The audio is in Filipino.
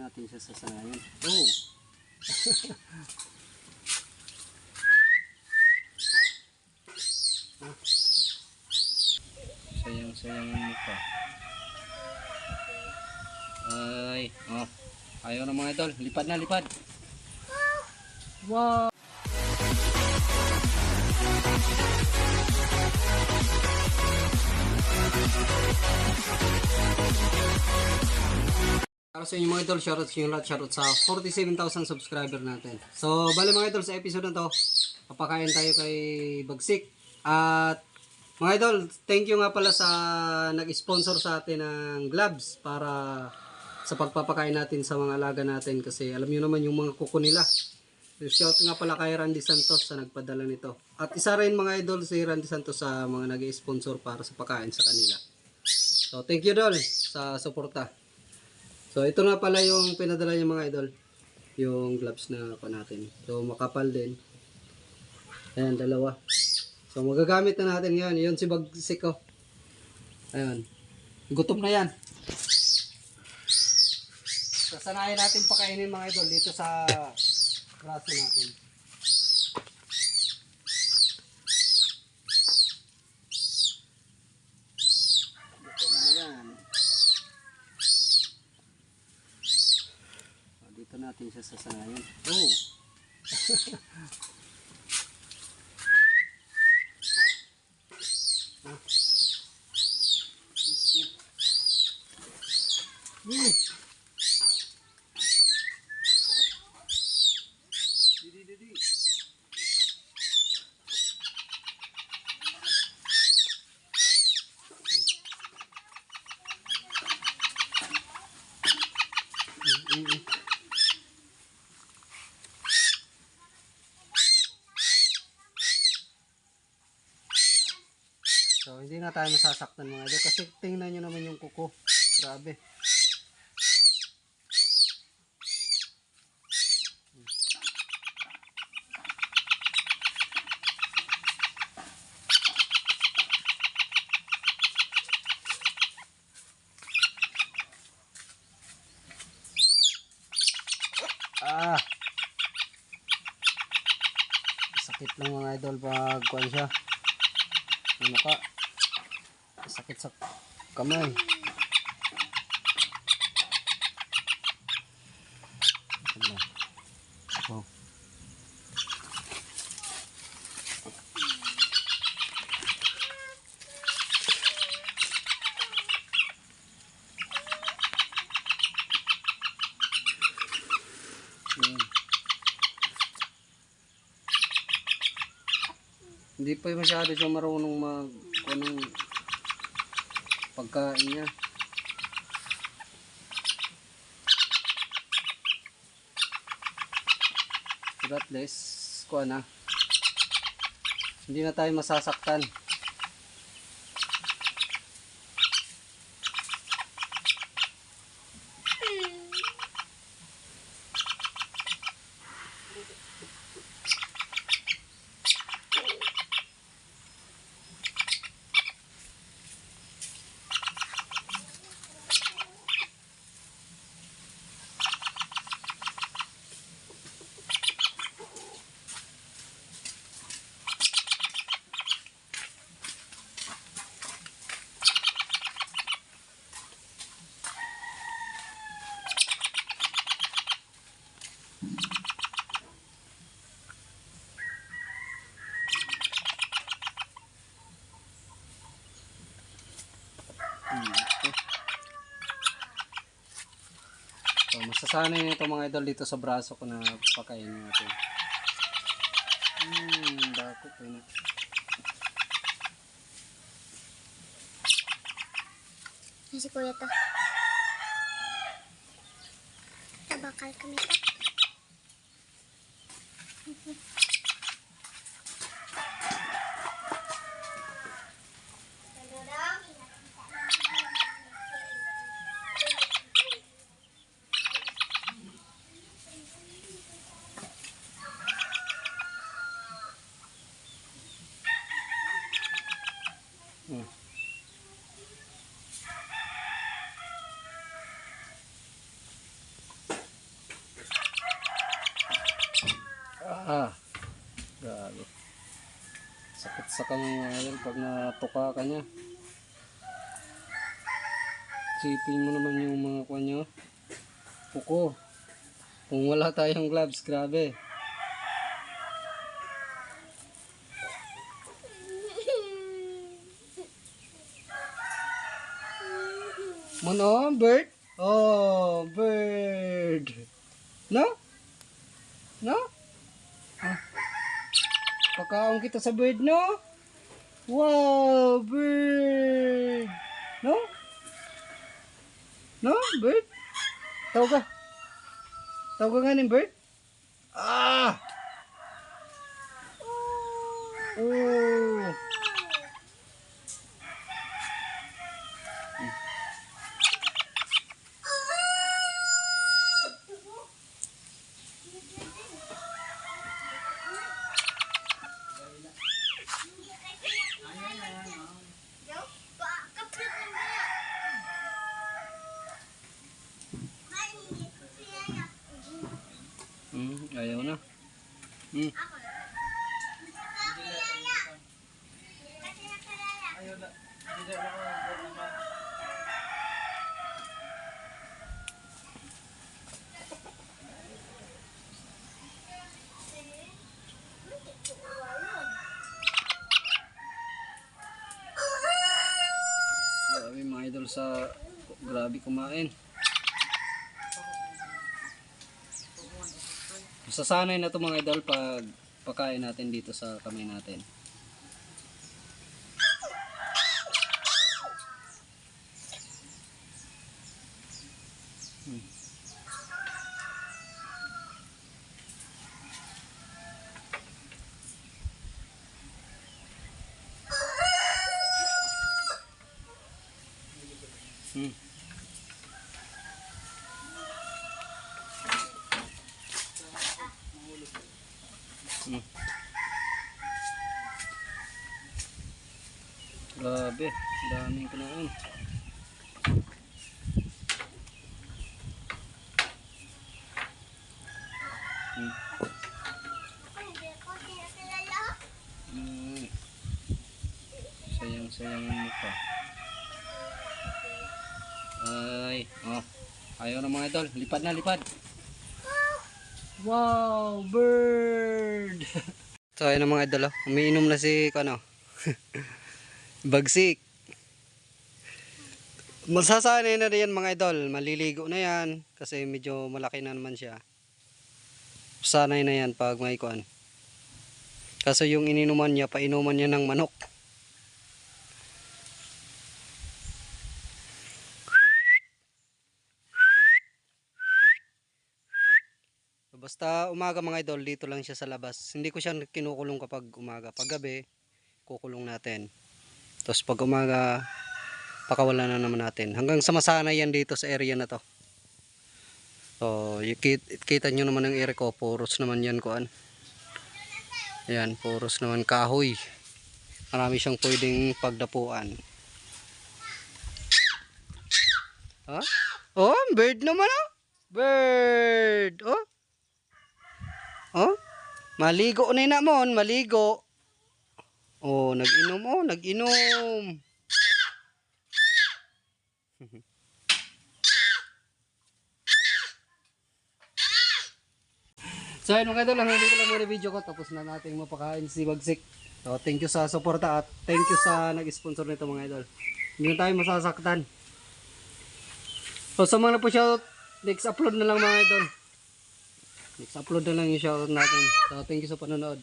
natin siya sa sanayan. Oh! Ah. sayang sayang yung mukha. Ay, oh. Ayaw na mga idol. Lipad na, lipad. Wow! Para sa inyo mga idol, shoutout sa inyo lahat, shoutout sa 47,000 subscriber natin. So, bali mga idol, sa episode na to, papakain tayo kay Bagsik. At mga idol, thank you nga pala sa nag-sponsor sa atin ng gloves para sa pagpapakain natin sa mga alaga natin kasi alam niyo naman yung mga kuko nila. So, shout nga pala kay Randy Santos sa nagpadala nito. At isa rin mga idol si Randy Santos sa mga nag-sponsor para sa pagkain sa kanila. So, thank you dol sa suporta. So, ito na pala yung pinadala niya mga idol. Yung gloves na pa natin. So, makapal din. Ayan, dalawa. So, magagamit na natin yan. Yun si Bagsik ko. Ayan. Gutom na yan. Sasanayin natin pakainin mga idol dito sa braso natin. Gutom na yan. Ah, Dito natin siya sasanayin. Oh! Hmm. Didi, didi. Mm, mm, mm. So, hindi na tayo masasaktan mga idol kasi tingnan nyo naman yung kuko. Grabe. Ah. Sakit lang mga idol pag kuan siya. Ano ka? Sakit sa kamay. Oh. Hmm. Hindi pa masyado siya marunong mag anong pagkain niya. Pero at least, kuha na. Hindi na tayo masasaktan. So, masasanay nito mga idol dito sa braso ko na pakainin natin. Hmm, bako pa yun. Yan si kuya to. Tabakal kami to. Hmm. Ah. Grabe. Sakit sa kang ngayon pag natuka ka niya. Sipin mo naman yung mga kuha niyo. Puko. Kung wala tayong gloves, grabe. Mano, bird? Oh, bird. No? No? Ah. Pagkaon kita sa bird, no? Wow, bird. No? No, bird? Tawag ka. Tawag ka nga ng bird? Ah! Oh. Hmm, ayaw na. Hmm. Grabe sa grabe kumain. Sasanay na to mga idol pag pakain natin dito sa kamay natin. Hmm. Hmm. Grabe, daming kinain. Hmm. Hmm. Sayang-sayang ang mukha. Ay, oh. Ayaw na mga idol. Lipad na, lipad. Wow, bird! so, ayun na mga idol. oh. Umiinom na si, ano, bagsik. Masasanay na rin mga idol. Maliligo na yan. Kasi medyo malaki na naman siya. Sanay na yan pag may kuan. Kaso yung ininuman niya, painuman niya ng manok. Basta umaga mga idol, dito lang siya sa labas. Hindi ko siya kinukulong kapag umaga. Pag gabi, kukulong natin. Tapos pag umaga, pakawalan na naman natin. Hanggang sa masanay yan dito sa area na to. So, y- kit- kita nyo naman ang area ko. Puros naman yan kuan. Ayan, puros naman kahoy. Marami siyang pwedeng pagdapuan. Ha? Oh, bird naman oh. Bird. Maligo na yun namon, maligo. Oh, nag-inom oh, nag-inom. so ayun mga idol, hanggang dito lang muna video ko. Tapos na natin mapakain si Bagsik. So thank you sa suporta at thank you sa nag-sponsor nito mga idol. Hindi na tayo masasaktan. So sa mga na po shoutout, next upload na lang mga idol. Next upload na lang yung shoutout natin. So thank you sa panonood.